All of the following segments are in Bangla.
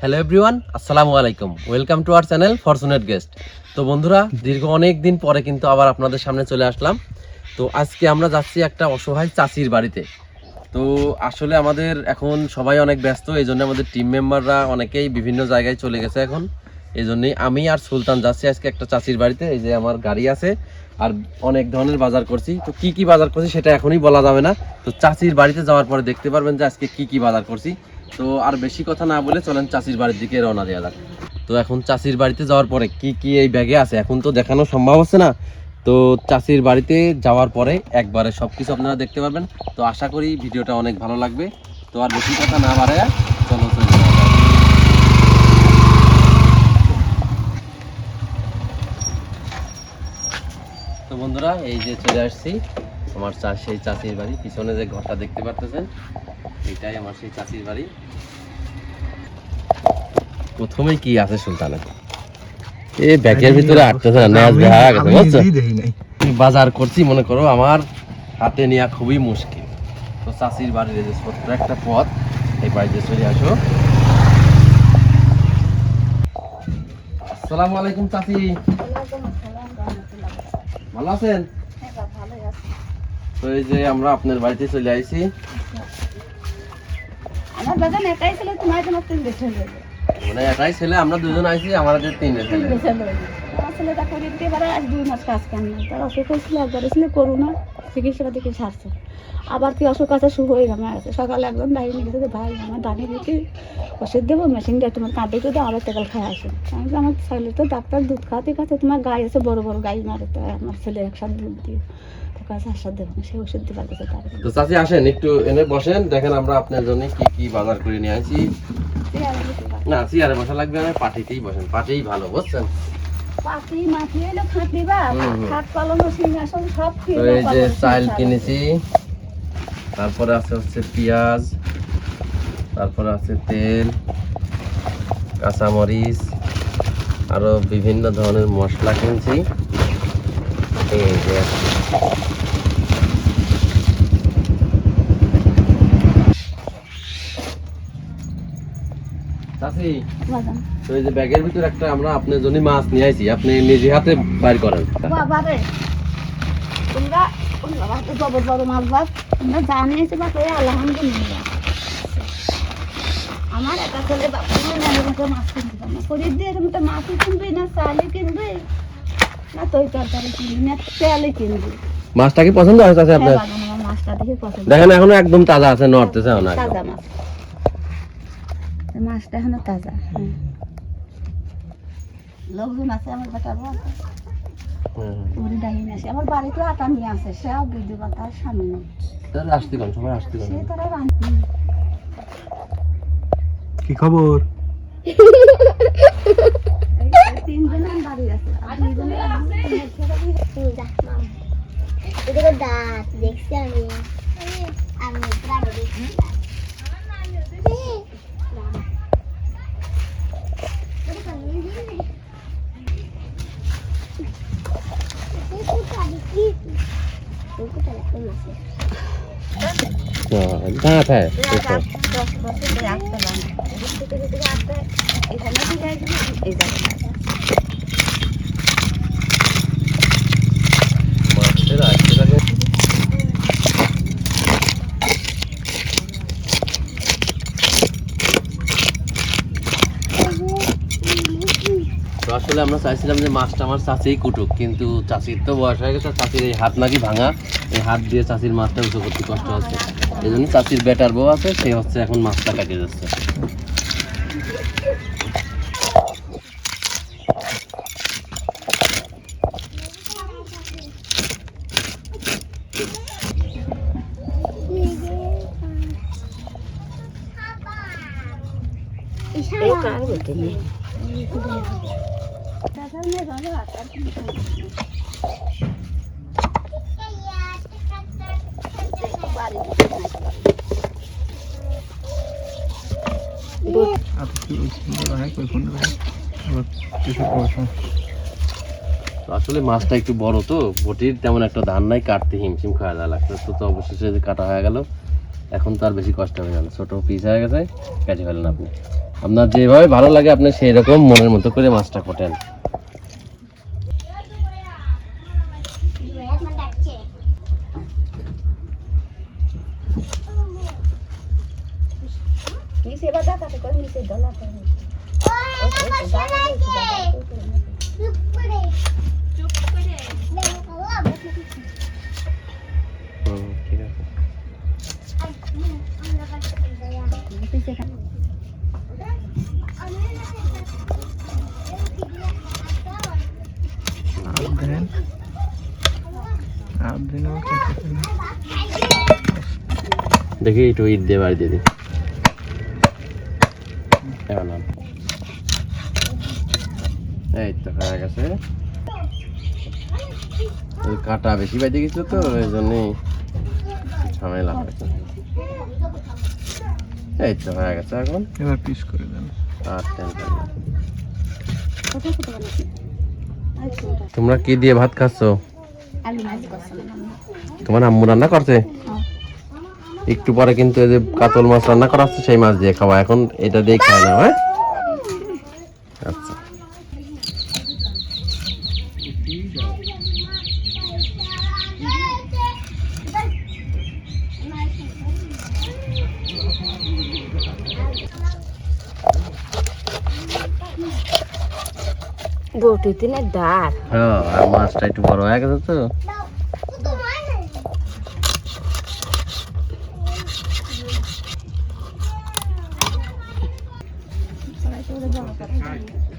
হ্যালো এভরিওয়ান, আসসালামু আলাইকুম। Welcome to our channel fortunate guest. তো বন্ধুরা, দীর্ঘ অনেক দিন পরে কিন্তু আবার আপনাদের সামনে চলে আসলাম। তো আজকে আমরা যাচ্ছি একটা অসহায় চাচির বাড়িতে। তো আসলে আমাদের এখন সবাই অনেক ব্যস্ত, এই জন্য আমাদের টিম মেম্বাররা অনেকেই বিভিন্ন জায়গায় চলে গেছে এখন। এই জন্যই আমি আর সুলতান যাচ্ছি আজকে একটা চাচির বাড়িতে, এই যে আমার গাড়ি আছে আর অনেক ধরনের বাজার করছি। তো কি কি বাজার করছি সেটা এখনই বলা যাবে না। তো চাচির বাড়িতে যাওয়ার পরে দেখতে পারবেন যে আজকে কি কি বাজার করছি। তো আর বেশি কথা না বলে চলেন চাচির বাড়ির দিকে রওনা দেওয়া যাক। তো এখন চাষির বাড়িতে যাওয়ার পরে কি কি এই ব্যাগে আছে? এখন তো দেখানো সম্ভব হচ্ছে না। তো চাষির বাড়িতে যাওয়ার পরে একবারে সব কিছু আপনারা দেখতে পাবেন তো আশা করি ভিডিওটা অনেক ভালো লাগবে। তো আর বেশি কথা না বাড়ায় চলো, চলে। তো বন্ধুরা, এই যে চলে আসছি। আমার চা সেই চাচির বাড়ি, পিছনে যে ঘরটা দেখতে পারতেছেন এটাই আমার সেই চাচির বাড়ি। প্রথমেই কি আছে সুলতানের এই ব্যাগের ভিতরে আটতেছে না আছে বুঝছ বাজার করছি মনে করো আমার হাতে নেওয়া খুবই মুশকিল। তো চাচির বাড়ির যে ছোট্ট একটা পথ এই বাড়িতে চলে আসো। আসসালামু আলাইকুম চাচি। ভালো আছেন? তো এই যে আমরা আপনার বাড়িতে চলে আইছি। আমার বাগান এটাই ছিল তোমার জন্য তিন গেছে। মানে এটাই ছেলে আমরা দুজন আইছি আমাদের তিনটে ছেলে। আমার ছেলেটা করে দিতে পারে আজ দুই মাস কাজ কাম নেই তার অসুখ হয়েছিল একবার ছিল করোনা চিকিৎসা দিকে সারছে আবার কি অসুখ আছে শুভ হয়ে আছে। সকালে একদম দাঁড়িয়ে নিয়ে গেছে ভাই আমার দাঁড়িয়ে দিকে ওষুধ দেবো মেশিনটা তোমার কাঁদে তো আবার তেকাল খায় আসে। আমি আমার ছেলে তো ডাক্তার দুধ খাওয়াতে খাচ্ছে তোমার গাই আছে বড় বড় গাই মারে তো আমার ছেলে একসাথে দুধ দিয়ে কাছে আসার দেবো সে ওষুধ দিতে পারতেছে তার তো চাচি আসেন একটু এনে বসেন দেখেন আমরা আপনার জন্য কি কি বাজার করে নিয়ে আসি। না চেয়ারে বসা লাগবে না পাটিতেই বসেন পাটেই ভালো বুঝছেন? পাতি মাটি এলো খাটি বা হুম, হুম। খাট পালন সিংহাসন সব তো এই যে চাল কিনেছি তারপরে আছে হচ্ছে পেঁয়াজ তারপরে আছে তেল কাঁচামরিচ আরও বিভিন্ন ধরনের মশলা কিনছি। এই যে চাচি তো এই যে ব্যাগের ভিতরে একটা আমরা আপনার জন্য মাছ নিয়ে আইছি আপনি নিজে হাতে বাইর করেন। বাবা তোমরা ওই বড় বড় মাছ বাপ তোমরা জানিয়েছে বা তো আলহামদুলিল্লাহ। আমার একটা ছেলে বাপ তুমি নেনের মতো মাছ কিনতে না। করিয়ে দিয়ে এরকম তো মাছই কিনবি না চালই কিনবি না তৈ তরকারি কিনবি না তেলই কিনবি। মাছটা কি পছন্দ হয়েছে হ্যাঁ আপনার মাছটা দেখে পছন্দ দেখেন এখনও একদম তাজা আছে নড়তেছে না তাজা মাছ। এই মাছটা এখনও তাজা। লোকজন আছে আমার বেটার আছে। হুম। ওরে ডাইনি আসে। আমার বাড়িতে আটা নিয়ে আসে সেও বুঝতে পারে তার স্বামী। নেই তাহলে আসতে কোন সময় আসতে কোন সে তারা কি খবর? তিনজনে বাড়ি আছে। আর দুইজনে এদিকে দাঁত দেখছি আমি। আমি দেখছি। যেদিকে আসতে এখানে দিয়ে দিবি এই জায়গায় মাছের আসতে লাগে তো আসলে আমরা চাইছিলাম যে মাছটা আমার চাষিই কুটুক, কিন্তু চাষির তো বয়স হয়ে গেছে চাষির এই হাত নাকি ভাঙা। এই হাত দিয়ে চাষির মাছটা উঁচু করতে কষ্ট হচ্ছে। এই জন্য চাষির বেটার বউ আছে, সে হচ্ছে এখন মাছটা কাটিয়ে যাচ্ছে। এই কার বলতে নেই আসলে মাছটা একটু বড় তো, বটির তেমন একটা ধান নাই, কাটতে হিমশিম খাওয়া যা লাগতো তো তো অবশেষে কাটা হয়ে গেল, এখন তো আর বেশি কষ্ট হয়ে গেল ছোট পিস হয়ে গেছে কেটে ফেলেন আপনি। আপনার যেভাবে ভালো লাগে আপনি সেই রকম মনের মতো করে মাছটা কোটেন ডাকছে দেখি একটু ইট দিয়ে বাড়ি দিয়ে দিই। এই তো হয়ে গেছে। কাঁটা বেশি বাইতে গেছিল তো ওই জন্যই ঝামেলা হয়েছে। এই তো হয়ে গেছে এখন। এবার পিস করে দেন। আর তোমরা কি দিয়ে ভাত খাচ্ছ? তোমার আম্মু রান্না করছে? হ্যাঁ। একটু পরে কিন্তু এই যে কাতল মাছ রান্না করা হচ্ছে সেই মাছ দিয়ে খাওয়া। এখন এটা দিয়ে খায় না হ্যাঁ? বটিতে না দাঁড় হ্যাঁ আর মাছটা একটু বড় হয়ে গেছে তো। হুম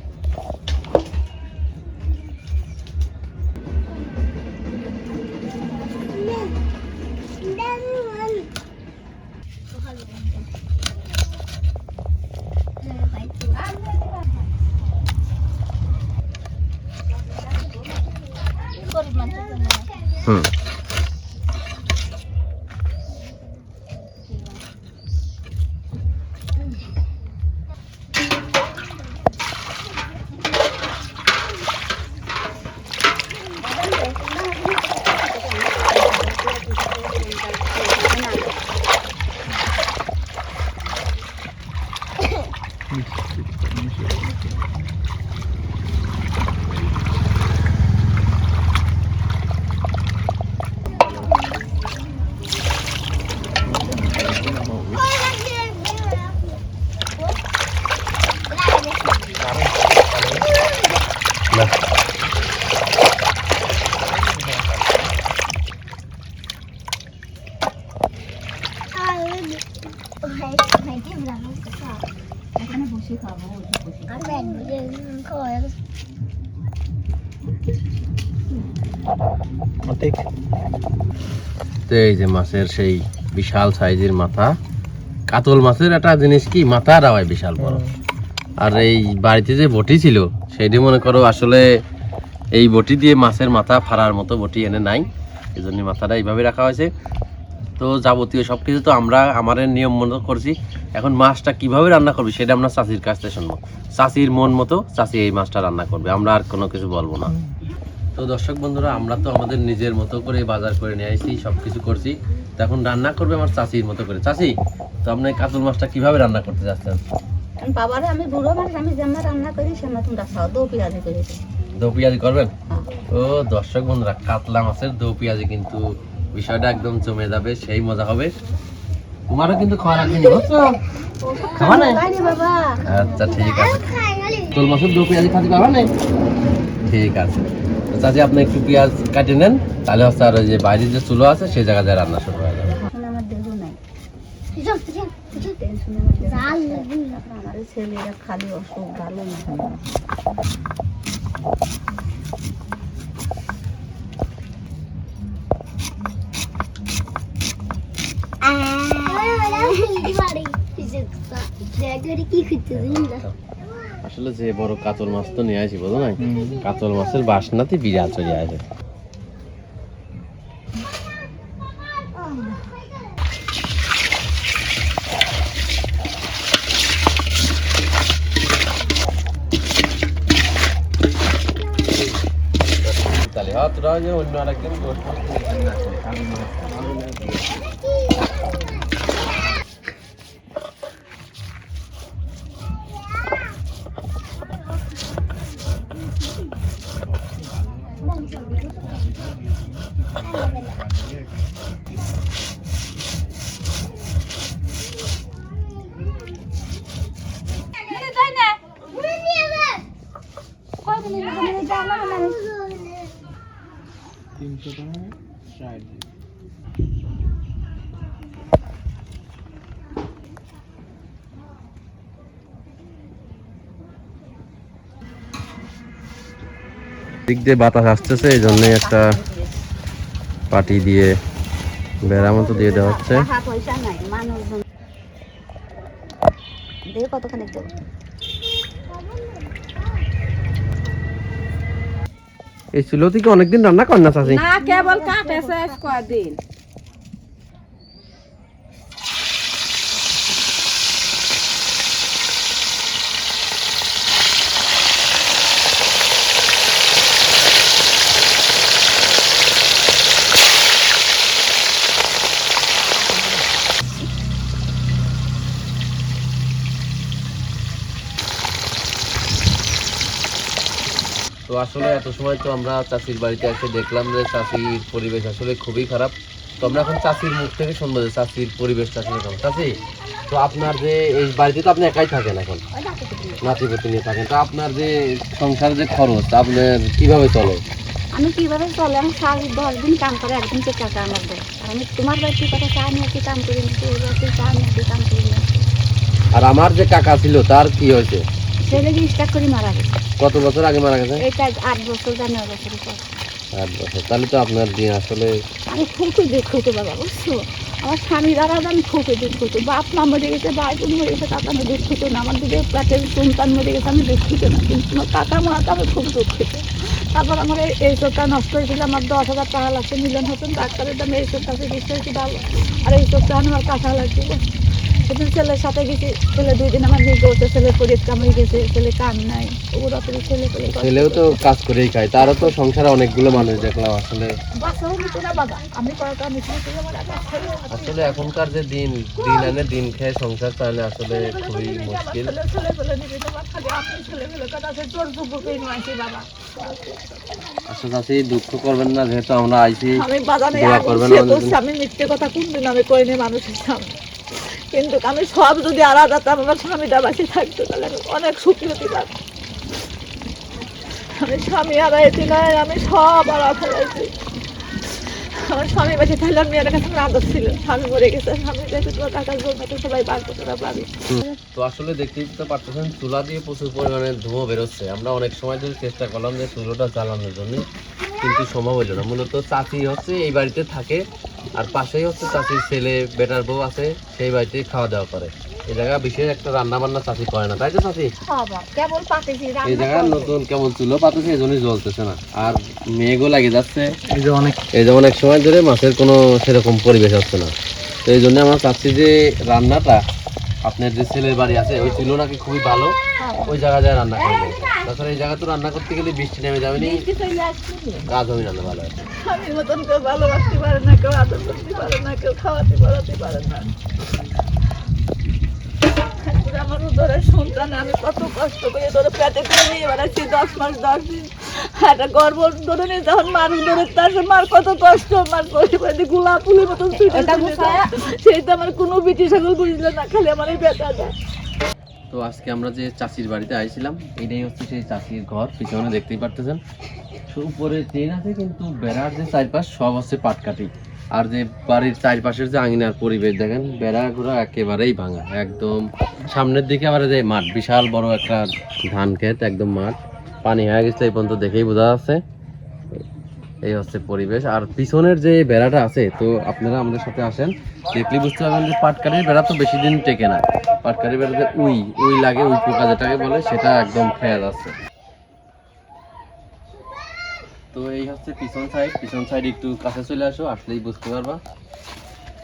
তো এই যে মাছের সেই বিশাল সাইজের মাথা। কাতল মাছের একটা জিনিস কি মাথার হয় বিশাল বড়। আর এই বাড়িতে যে বটি ছিল সেইটি মনে করো আসলে এই বটি দিয়ে মাছের মাথা ফাড়ার মতো বটি এনে নাই। এই জন্য মাথাটা এইভাবে রাখা হয়েছে। তো যাবতীয় সব কিছু তো আমরা আমাদের নিয়ম মতো করছি। এখন মাছটা কীভাবে রান্না করবি সেটা আমরা চাষির কাছ থেকে শুনব। চাষির মন মতো চাষি এই মাছটা রান্না করবে আমরা আর কোনো কিছু বলব না। তো দর্শক বন্ধুরা আমরা তো আমাদের নিজের মতো করে বাজার করে নিয়ে আসছি সব কিছু করছি। তো এখন রান্না করবে আমার চাষির মতো করে। চাষি তো আপনি কাতল মাছটা কীভাবে রান্না করতে যাচ্ছেন বাবারে আমি বুড়ো মানুষ আমি যেমন রান্না করি সেমন তোমরা খাও দো পেঁয়াজি করে দো পেঁয়াজি করবেন? হ্যাঁ। ও দর্শক বন্ধুরা কাতলা মাছের দো পেঁয়াজি কিন্তু বিষয়টা একদম জমে যাবে সেই মজা হবে। তোমারও কিন্তু খাওয়া লাগবে না বুঝছ? খাওয়া নাই? বাবা। আচ্ছা ঠিক আছে। কাতল মাছের দো পেঁয়াজি খাতে পারবেন না ঠিক আছে। চাচি আপনি একটু পেঁয়াজ কাটে নেন তাহলে হচ্ছে আর ওই যে বাইরে যে চুলো আছে সেই জায়গায় যায় রান্না শুরু হয়ে যাবে ছেলেরা খালি অসুখ ভালো কি খুঁজতে আসলে যে বড় কাতল মাছ তো নিয়ে আসি বুঝো না কাতল মাছের বাসনাতে বিরাট চলে আসে। তাহলে হ্যাঁ তোরা অন্য আরেকদিন বসবো। দিক দিয়ে বাতাস আসতেছে এই জন্যই একটা পাটি দিয়ে বেড়া মতো দিয়ে দেওয়া হচ্ছে। এই চুলো থেকে অনেকদিন রান্না করনা চাষি না কেবল কাটেছে কদিন আসলে এত সময় তো আমরা চাষির বাড়িতে এসে দেখলাম যে চাষির পরিবেশ আসলে খুবই খারাপ। তো আমরা এখন চাষির মুখ থেকে শুনব যে চাষির পরিবেশটা আসলে কেমন। চাষি তো আপনার যে এই বাড়িতে তো আপনি একাই থাকেন এখন? নাতিপতি নিয়ে থাকেন। তো আপনার যে সংসার যে খরচ আপনার কীভাবে চলে? আমি কীভাবে চলে? আমি সারা দশ দিন কাম করে একদিন তো টাকা আমার আমি তোমার বাড়িতে কথা? চা নিয়ে কাম করি? চা নিয়ে কাম করি? নি আর আমার যে কাকা ছিল তার কি হয়েছে? ছেলে কি স্টার্ট করে মারা গেছে। কত বছর আগে মারা গেছে? এটা আট বছর বা নয় বছর পর। আট বছর। তাহলে তো আপনার দিন আসলে আমি খুবই দুঃখিত বাবা বুঝছ? আমার স্বামী দ্বারা আমি খুবই দুঃখিত বাপ মা মরে গেছে ভাই বোন মরে গেছে কাকা আমি দুঃখিত না। আমার দিকে পেটের সন্তান মরে গেছে আমি দুঃখিত না। কিন্তু আমার কাকা মাকে আমি খুব দুঃখিত তারপর আমার এই- চোখটা নষ্ট হয়েছিল আমার দশ হাজার টাকা লাগছে মিলন হতেন ডাক্তারের দামে এই চোখটা চিকিৎসা আর এই চোখটা আমার কাঁচা লাগছিল সেদিন ছেলের সাথে গেছি ছেলে দুই দিন আমার নিয়ে করছে ছেলে পরিত কামড়ে গেছে ছেলে কান নাই। ওরা তো ছেলে ছেলেও তো কাজ করেই খায় তারও তো সংসারে অনেকগুলো মানুষ দেখলাম আসলে। আসলে এখনকার যে দিন দিন আনে দিন খেয়ে সংসার চালালে আসলে খুবই মুশকিল। আসলে চাষি দুঃখ করবেন না যেহেতু আমরা আইছি আমি বাজারে করবেন। আমি মিথ্যে কথা কোনদিন আমি কইনি মানুষের সামনে। কিন্তু আমি সব যদি আলাদা, তার আমার স্বামীটা বাসে থাকতো, তাহলে আমি অনেক সুখী আমি স্বামী হারাইছি নাই, আমি সব আড়া ফেলাইছি আমার স্বামী বাসে থাকলে আমি মেয়ের কাছে আদর ছিল স্বামী মরে গেছে, স্বামী দেখে তোমার কাকার জন্য সবাই বার করতে পারি তো আসলে দেখতেই তো পারতেছেন, চুলা দিয়ে প্রচুর পরিমাণে ধোঁয়া বেরোচ্ছে। আমরা অনেক সময় ধরে চেষ্টা করলাম যে চুলোটা জ্বালানোর জন্য। কিন্তু সম্ভব হইল না। মূলত চাচি হচ্ছে এই বাড়িতে থাকে আর পাশেই হচ্ছে চাচির ছেলে বেটার বউ আছে সেই বাড়িতে খাওয়া দাওয়া করে। এই জায়গা বিশেষ একটা রান্না বান্না চাচি করে না তাই তো চাচি? এই জায়গা নতুন কেমন চুলো পাতেছে এই জন্যই জ্বলতেছে না। আর মেঘও লাগে যাচ্ছে। এই যে অনেক এই যেমন এক সময় ধরে মাছের কোনো সেরকম পরিবেশ হচ্ছে না। তো এই জন্য আমরা চাচ্ছি যে রান্নাটা আপনার যে ছেলের বাড়ি আছে ওই চুলো নাকি খুবই ভালো। ওই জায়গা যায় রান্না করবে তাছাড়া এই জায়গা তো রান্না করতে গেলে বৃষ্টি নেমে যাবে নি। কাজ হবে না ভালো আছে। ভালো মতন কেউ ভালোবাসতে পারে না কেউ আদর করতে পারে না কেউ খাওয়াতে পারাতে পারে না। তারপরে আমার ধরে সন্তান আমি কত কষ্ট করে ধরে পেটে করে নিয়ে বেড়াচ্ছি দশ মাস দশ দিন। একটা গর্ব ধরে নিয়ে যখন মানুষ ধরে তার মার কত কষ্ট মার পরিবারে গোলা ফুলের মতন ছুটে চলে যায়। সেই তো আমার কোনো বিটি সকল বুঝলো না খালি আমার এই বেটা দেয়। তো আজকে আমরা যে চাষির বাড়িতে আইছিলাম এটাই হচ্ছে সেই চাষির ঘর পিছনে দেখতেই পারতেছেন। উপরে ট্রেন আছে কিন্তু বেড়ার যে চারপাশ সব হচ্ছে পাটকাঠি। আর যে বাড়ির চারপাশের যে আঙিনার পরিবেশ দেখেন বেড়া বেড়াগুলো একেবারেই ভাঙা। একদম সামনের দিকে আবার যে মাঠ, বিশাল বড় একটা ধান ক্ষেত, একদম মাঠ। পানি হয়ে গেছে এই পর্যন্ত দেখেই বোঝা যাচ্ছে। এই হচ্ছে পরিবেশ। আর পিছনের যে বেড়াটা আছে, তো আপনারা আমাদের সাথে আসেন। দেখলে বুঝতে পারবেন যে পাটকারির বেড়া তো বেশি দিন টেকে না। পাটকারির বেড়াতে উই উই লাগে, উই পোকা যেটাকে বলে, সেটা একদম খেয়ে যাচ্ছে তো এই হচ্ছে পিছন সাইড পিছন সাইড একটু কাছে চলে আসো, আসলেই বুঝতে পারবা।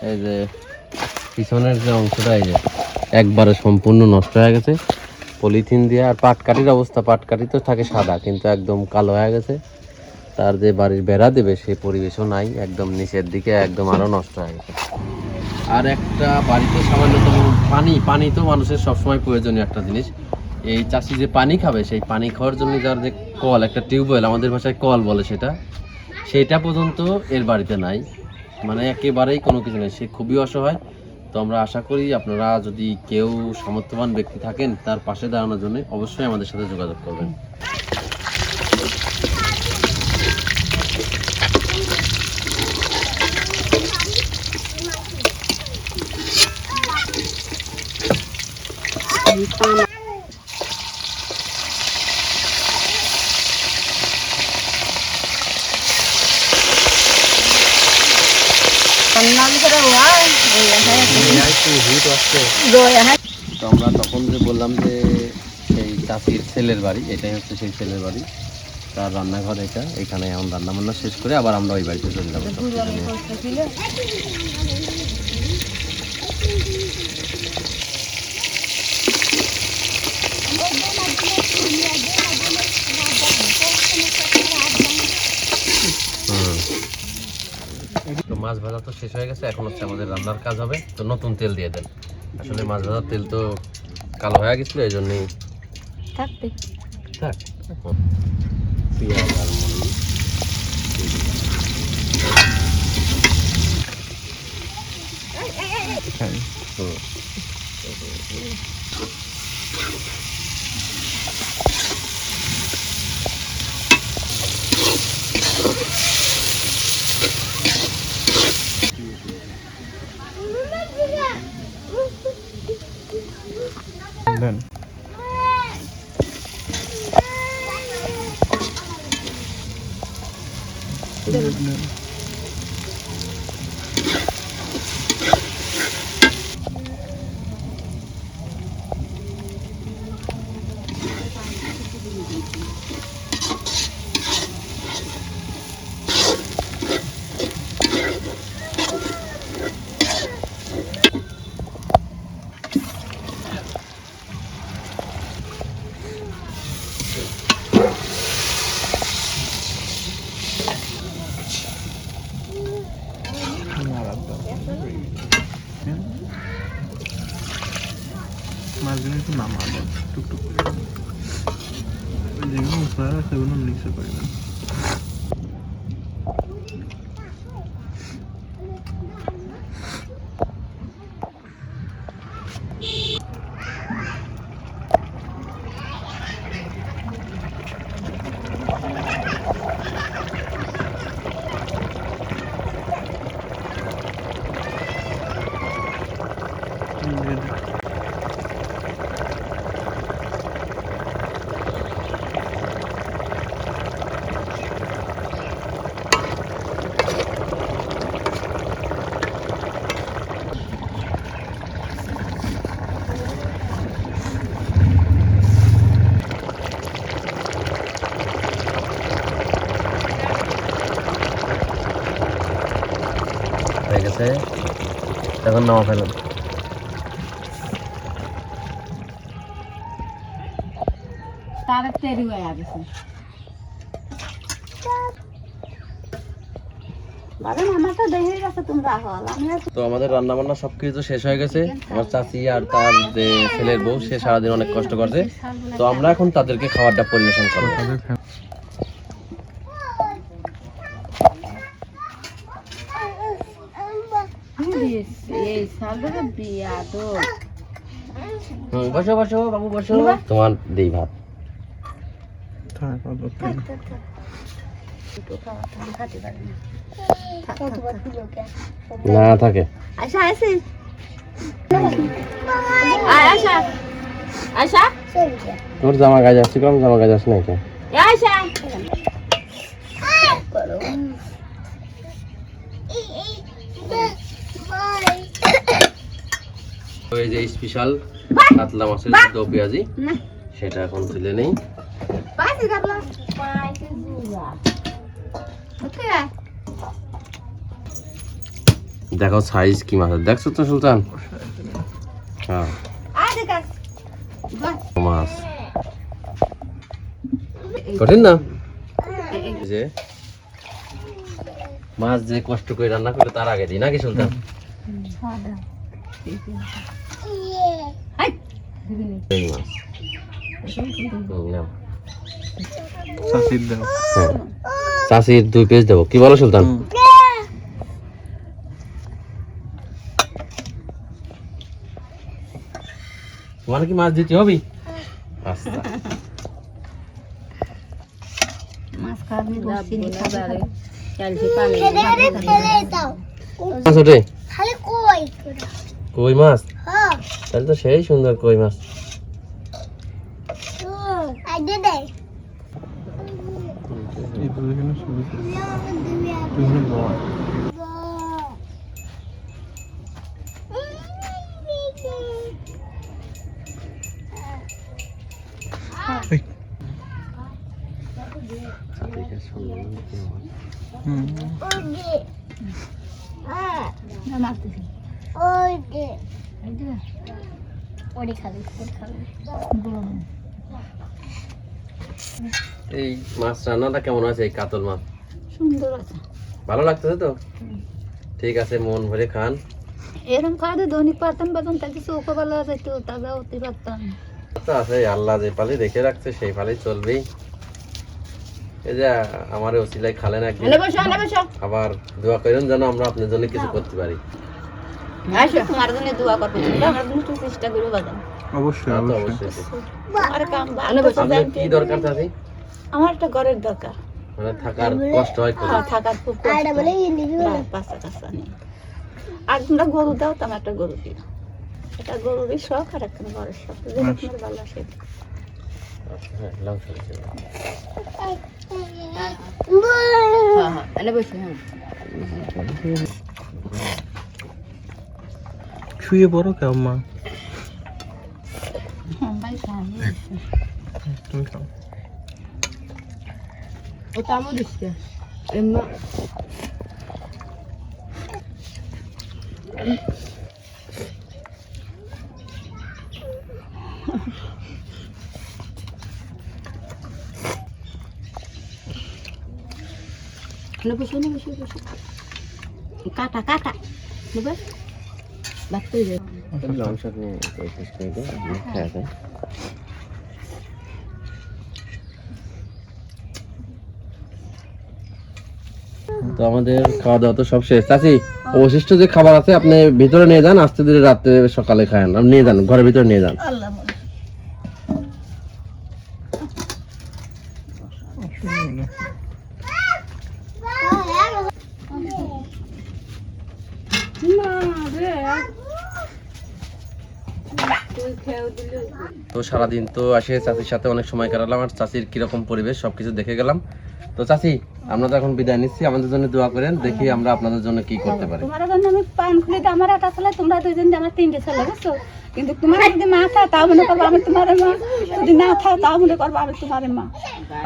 এই যে পিছনের যে অংশটা, এই যে একবারে সম্পূর্ণ নষ্ট হয়ে গেছে। পলিথিন দিয়ে, আর পাটকাঠির অবস্থা, পাটকাঠি তো থাকে সাদা, কিন্তু একদম কালো হয়ে গেছে। তার যে বাড়ির বেড়া দেবে সেই পরিবেশও নাই, একদম নিচের দিকে, একদম আরও নষ্ট হয়ে গেছে। আর একটা বাড়িতে সামান্যতম, পানি পানি তো মানুষের সবসময় প্রয়োজনীয় একটা জিনিস। এই চাষি যে পানি খাবে, সেই পানি খাওয়ার জন্য যার যে কল, একটা টিউবওয়েল, আমাদের ভাষায় কল বলে সেটা। সেটা পর্যন্ত এর বাড়িতে নাই। মানে একেবারেই কোনো কিছু নেই। সে খুবই অসহায়। তো আমরা আশা করি আপনারা যদি কেউ সামর্থ্যবান ব্যক্তি থাকেন, তার পাশে দাঁড়ানোর জন্য অবশ্যই আমাদের সাথে যোগাযোগ করবেন। Thank you. তো আমরা তখন যে বললাম যে সেই চাষির ছেলের বাড়ি, এটাই হচ্ছে সেই ছেলের বাড়ি, তার রান্নাঘর এটা, এখানে এখন রান্না বান্না শেষ করে আবার আমরা ওই বাড়িতে চলে যাব কিছু নিয়ে। হুম। তো মাছ ভাজা তো শেষ হয়ে গেছে এখন হচ্ছে আমাদের রান্নার কাজ হবে। তো নতুন তেল দিয়ে দেন। আসলে মাছ ভাজার তেল তো কালো হয়ে গেছিল এই জন্যই থাকতে থাক। পেঁয়াজ আর মরিচ হুম। এখন নামা ফেলেন তার তেরি হয়ে গেছে। তো আমাদের রান্না বান্না সব কিছু শেষ হয়ে গেছে। আমার চাচি আর তার যে ছেলের বউ সে সারাদিন অনেক কষ্ট করছে। তো আমরা এখন তাদেরকে খাবারটা পরিবেশন করব। তাদের ফ্যান এই সালটা বিয়া তো হুম, বসো বসো বাবু বসো তোমার দেই ভাত। না থাকে আয় আয়সা আয়সা তোর জামা গাছ আসছি কম জামা গাছ আসছে নাকি তো এই যে স্পেশাল কাতলা মাছের দো পেঁয়াজি সেটা এখন তুলে নেই। দেখো সাইজ কি মাছের। দেখছ তো সুলতান? হ্যাঁ। মাছ। কঠিন না? যে মাছ যে কষ্ট করে রান্না করে তার আগে দিই নাকি সুলতান? চাষির দুই পেজ দেবো। কি বলো সুলতান? তোমার কি মাছ দিতে হবে? আচ্ছা। মাছ খাবি কই মাছ? হ্যাঁ। তাহলে তো সেই সুন্দর কই মাছ। হুম ওগে খাবে এই মাছ রান্নাটা কেমন আছে এই কাতল মাছ? সুন্দর আছে। ভালো লাগতেছে তো? ঠিক আছে মন ভরে খান। এরকম খাওয়া দৈনিক পারতাম তাকে ভালো যেত তাজা হতে পারতাম। তো আছে আল্লাহ যে পালি রেখে রাখছে সেই পালি চলবেই। এই যে আমার ওসিলাই খালেন একদিন। আবার দোয়া করেন যেন আমরা আপনার জন্য কিছু করতে পারি। আসো তোমার জন্য দোয়া করব তোমরা আমার জন্য একটু চেষ্টা করো বাজান অবশ্যই অবশ্যই। অবশ্যই। কাম ভালো বসে কি দরকার চাচি আমার একটা ঘরের দরকার। মানে থাকার কষ্ট হয় খুব হ্যাঁ, থাকার খুব আরে কষ্ট বলে ইংলিশ পাঁচটা কাঁচা নেই। আর তোমরা গরু দাও তো আমার একটা গরু দিও। এটা গরুরই শখ আর একটা ঘরের শখ। যেটা তোমার ভালো আসে। হ্যাঁ হ্যাঁ হ্যাঁ বসে হ্যাঁ। শুয়ে পড়ো কেমন মা হ্যাঁ ভাই খাওয়া তুমি খাও ওটা আমার দিচ্ছে এমন বসে না বসে বসে কাটা কাটা নেবে যায় নিয়ে করে আপনি খেয়ে তো আমাদের খাওয়া দাওয়া তো সব শেষ। চাচি অবশিষ্ট যে খাবার আছে আপনি ভিতরে নিয়ে যান আস্তে ধীরে রাত্রে সকালে খায় আপনি নিয়ে যান ঘরের ভিতরে নিয়ে যান। আল্লাহ বলে না রে তুই খেয়েও দিলি তো সারাদিন তো আসে চাচির সাথে অনেক সময় কাটালাম আর চাচির কীরকম পরিবেশ সবকিছু দেখে গেলাম। তো চাচি আমরা তো এখন বিদায় নিচ্ছি আমাদের জন্য দোয়া করেন দেখি আমরা আপনাদের জন্য কি করতে পারি। তোমার জন্য আমি পান খুলে দিই, আমার একটা ছেলে তোমরা দুজন আমার তিনটে ছেলে বুঝছ? কিন্তু তোমার যদি মা থাকে তাও মনে করব আমি তোমার মা। যদি না থাকে তাও মনে করব আমি তোমার মা।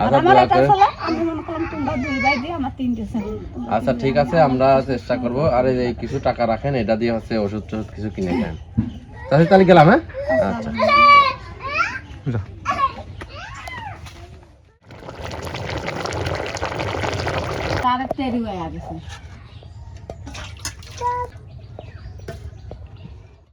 আর আচ্ছা আমার একটা ছেলে আমি মনে করলাম তোমরা দুই ভাই দিয়ে আমার তিনটে ছেলে আচ্ছা ঠিক আছে আমরা চেষ্টা করব আর এই কিছু টাকা রাখেন এটা দিয়ে হচ্ছে ওষুধ টষুধ কিছু কিনে নেন তাহলে তাহলে গেলাম হ্যাঁ? আচ্ছা। তার তেরি হয়ে গেছে।